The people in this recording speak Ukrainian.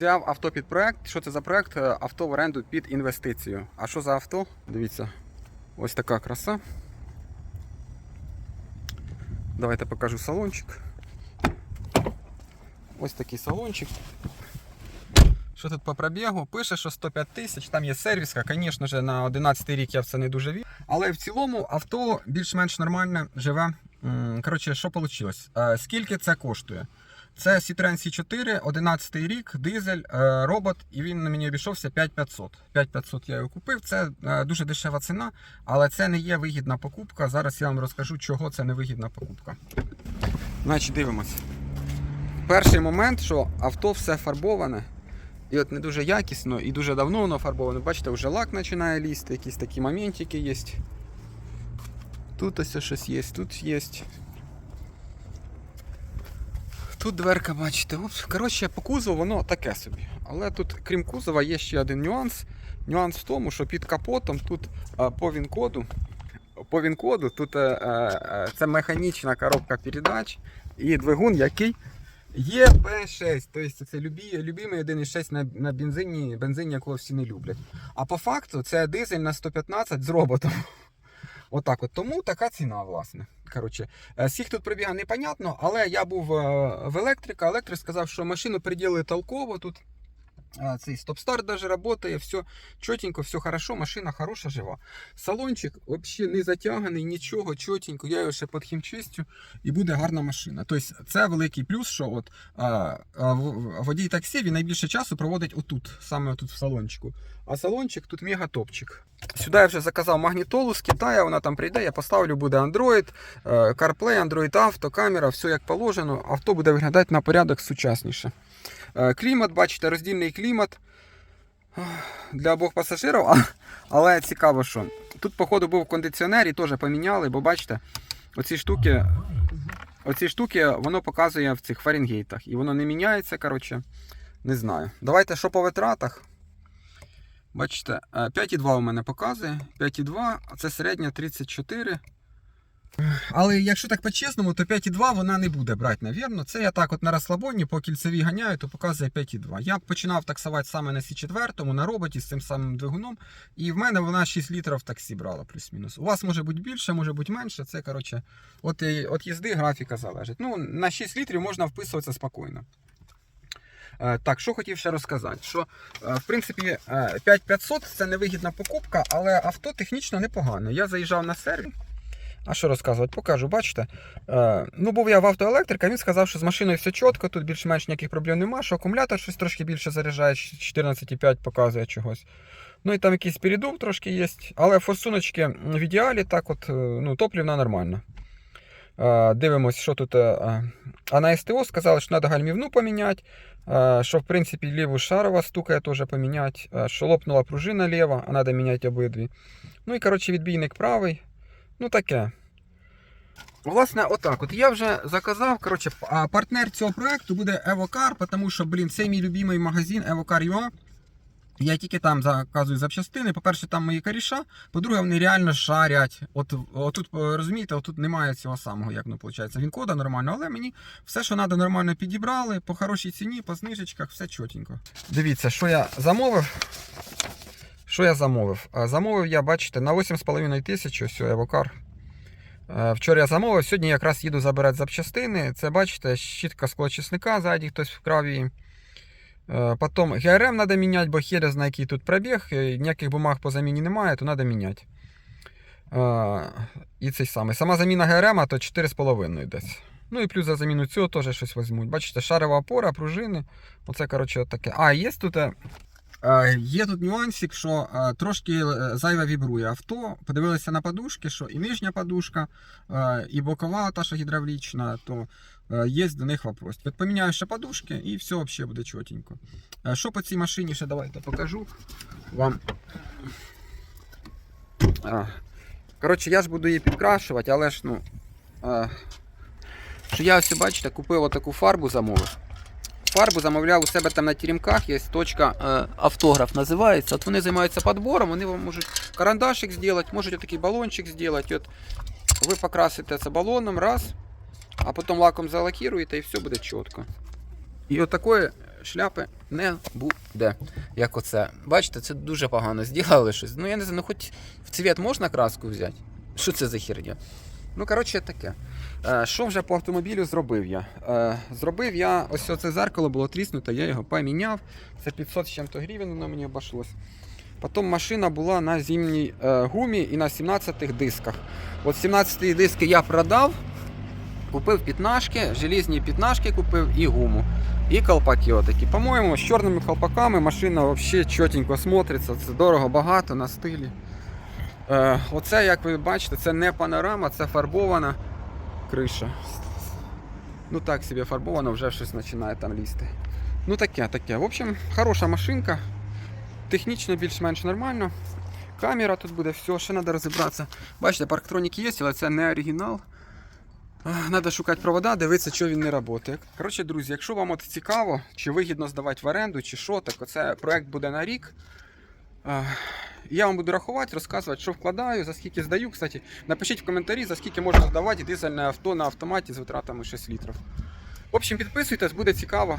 Взяв авто під проект. Що це за проект? Е, Авто в оренду під інвестицію. А що за авто? Дивіться, ось така краса. Давайте покажу салончик. Ось такий салончик. Що тут по пробігу? Пише, що 105 тисяч, там є сервіска. Звісно ж, на 11 рік я в це не дуже вірю. Але в цілому авто більш-менш нормально живе. Коротше, що вийшло? Скільки це коштує? Це Citroen C4, 11 рік, дизель, е, робот, і він мені обійшовся 5500. 5500 я його купив. Це е, дуже дешева ціна, але це не є вигідна покупка. Зараз я вам розкажу, чого це не вигідна покупка. Значить, дивимось. Перший момент, що авто все фарбоване. І от не дуже якісно і дуже давно воно фарбоване. Бачите, вже лак починає лізти, якісь такі моментики є. Тут ось щось є, тут є. Тут дверка, бачите. Оп, Коротше, по кузову воно таке собі. Але тут, крім кузова, є ще один нюанс. Нюанс в тому, що під капотом тут а, по він-коду, по він-коду тут е, е, це механічна коробка передач і двигун, який є P6. Тобто це любі, любимий 1.6 на, на бензині, бензині, якого всі не люблять. А по факту це дизель на 115 з роботом. Отак от. Тому така ціна, власне. Коротше, е, всіх тут пробіга непонятно, але я був е, в електрика. Електрик сказав, що машину приділили толково тут. Цей стоп-старт даже працює, все чотенько, все хорошо, машина хороша, жива. Салончик взагалі не затяганий, нічого, чотенько, я його ще підхімчистю і буде гарна машина. Тобто це великий плюс, що от, а, а, водій таксі він найбільше часу проводить отут, саме отут в салончику. А салончик тут мега топчик. Сюди я вже заказав магнітолу з Китаю, вона там прийде, я поставлю, буде Android, е, CarPlay, Android Auto, камера, все як положено. Авто буде виглядати на порядок сучасніше. Е, Клімат, бачите, роздільний клімат для обох пасажирів, але цікаво, що тут, походу, був кондиціонер і теж поміняли, бо бачите, оці штуки, оці штуки воно показує в цих Фаренгейтах. І воно не міняється, коротше, не знаю. Давайте що по витратах. Бачите, е, 5,2 у мене показує. 5,2, а це середня 34. Але якщо так по-чесному, то 5,2 вона не буде брати, навірно. Це я так от на розслабоні по кільцевій ганяю, то показує 5,2. Я починав таксувати саме на Сі4, на роботі з цим самим двигуном. І в мене вона 6 літрів таксі брала, плюс-мінус. У вас може бути більше, може бути менше. Це, коротше, от, от їзди графіка залежить. Ну, на 6 літрів можна вписуватися спокійно. Е, Так, що хотів ще розказати, що е, в принципі е, 5500 це невигідна покупка, але авто технічно непогане. Я заїжджав на сервіс. А що розказувати? Покажу, бачите. Е, ну, був я в автоелектрика, він сказав, що з машиною все чітко, тут більш-менш ніяких проблем немає, що акумулятор щось трошки більше заряджає, 14,5 показує чогось. Ну і там якийсь передув трошки є, але форсуночки в ідеалі, так от, е, ну, топлівна нормально. Е, Дивимось, що тут. е, А на СТО сказали, що треба гальмівну поміняти. Е, Що в принципі ліву шарова стукає теж поміняти. е, Що лопнула пружина ліва, а треба міняти обидві. Ну і коротше відбійник правий. Ну таке. Власне, отак. От я вже заказав. Коротше, партнер цього проекту буде Evocar, тому що, блін, це мій любимий магазин Evocar.ua. Я тільки там заказую запчастини. По-перше, там мої коріша. По-друге, вони реально шарять. От, отут, е, розумієте, отут немає цього самого, як воно виходить. Він кода нормально, але мені все, що треба, нормально підібрали. По хорошій ціні, по знижечках, все чотенько. Дивіться, що я замовив. Що я замовив? Замовив я, бачите, на 8,5 тисяч ось Евокар. Е, Вчора я замовив, сьогодні якраз їду забирати запчастини. Це, бачите, щітка склочисника, ззаді хтось вкрав її. Е, Потім ГРМ треба міняти, бо хер знає, який тут пробіг. е, Ніяких бумаг по заміні немає, то треба міняти. Е, І цей самий. Сама заміна ГРМ то 4,5 десь. Ну і плюс за заміну цього теж щось візьмуть. Бачите, шарова опора, пружини. Оце, коротше, таке. А, є тут. Е, Є тут нюансик, що е, трошки е, зайве вібрує авто. Подивилися на подушки, що і нижня подушка, і бокова та що гідравлічна, то є до них вопрос. Поміняю ще подушки і все взагалі буде чотенько. Що по цій машині ще давайте покажу вам. Коротше, я ж буду її підкрашувати, але ж ну. Що я ось бачите, купив отаку фарбу замовив. Фарбу замовляв у себе там на тірімках, є точка е, автограф називається. От вони займаються підбором, вони вам можуть карандашик зробити, можуть отакий балончик зробити. От ви покрасите це балоном, раз, а потім лаком залакіруєте і все буде чітко. І от такої шляпи не буде. Як оце. Бачите, це дуже погано зробили щось. Ну я не знаю, ну хоч в цвіт можна краску взяти? Що це за херня? Ну, коротше, таке. Е, Що вже по автомобілю зробив я? Е, Зробив я ось це зеркало було тріснуте, я його поміняв. Це 500 з чим-то гривень воно мені обійшлось. Потім машина була на зимній е, гумі і на 17-х дисках. От 17-ті диски я продав, купив п'ятнашки, желізні п'ятнашки купив і гуму. І колпаки отакі. По-моєму, з чорними колпаками машина взагалі чотенько смотриться. Це дорого багато на стилі. Е, оце, як ви бачите, це не панорама, це фарбована криша. Ну так собі фарбовано, вже щось починає там лізти. Ну таке, таке. В общем, хороша машинка. Технічно більш-менш нормально. Камера тут буде, все, ще треба розібратися. Бачите, парктронік є, але це не оригінал. Треба шукати провода, дивитися, що він не працює. Коротше, друзі, якщо вам от цікаво, чи вигідно здавати в оренду, чи що, так оце проект буде на рік. Я вам буду рахувати, розказувати, що вкладаю, за скільки здаю. Кстати, напишіть в коментарі, за скільки можна здавати дизельне авто на автоматі з витратами 6 літрів. В общем, підписуйтесь, буде цікаво.